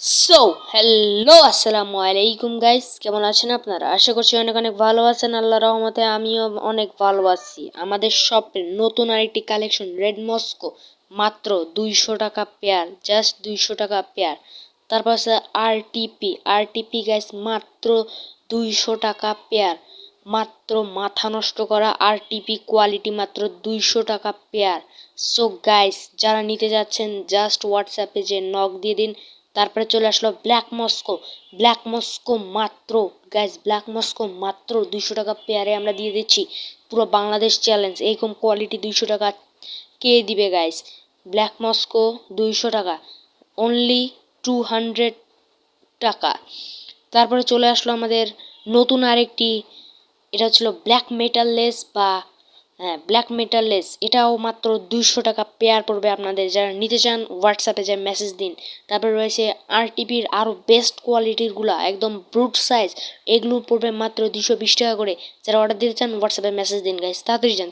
So hello আসসালামু আলাইকুম guys কেমন আছেন আপনারা? আশা করছি অনেক অনেক ভালো আছেন। আল্লাহ রহমতে আমিও অনেক ভালো আছি। আমাদের শপের নতুন আরেকটি কালেকশন রেড মস্কো মাত্র দুইশো টাকা পেয়ার জাস্ট দুইশো টাকা পেয়ার তারপর আছে আরটিপি আরটিপি গাইস মাত্র দুইশো টাকা পেয়ার মাত্র মাথা নষ্ট করা আরটিপি কোয়ালিটি মাত্র দুইশো টাকা পেয়ার সো গাইস যারা নিতে যাচ্ছেন জাস্ট হোয়াটসঅ্যাপে যে নক দিয়ে দিন। তারপরে চলে আসলো ব্ল্যাক মস্কো ব্ল্যাক মস্কো মাত্র গাইস ব্ল্যাক মস্কো মাত্র দুইশো টাকা পেয়ারে আমরা দিয়ে দিচ্ছি। পুরো বাংলাদেশ চ্যালেঞ্জ এইরকম কোয়ালিটি দুইশো টাকা কে দিবে গাইস ব্ল্যাক মস্কো দুইশো টাকা অনলি টু হান্ড্রেড টাকা। তারপরে চলে আসলো আমাদের নতুন আরেকটি, এটা হচ্ছিল ব্ল্যাক মেটাল লেস বা হ্যাঁ ব্ল্যাক মেটাল লেস এটাও মাত্র দুইশো টাকা পেয়ার পড়বে আপনাদের। যারা নিতে চান হোয়াটসঅ্যাপে যে মেসেজ দিন। তারপরে রয়েছে আরটিপির আরও বেস্ট কোয়ালিটিরগুলো একদম ব্রুট সাইজ এগুলো পড়বে মাত্র দুশো বিশ টাকা করে। যারা অর্ডার দিতে চান হোয়াটসঅ্যাপে মেসেজ দিন গাইজ তাড়াতাড়ি যান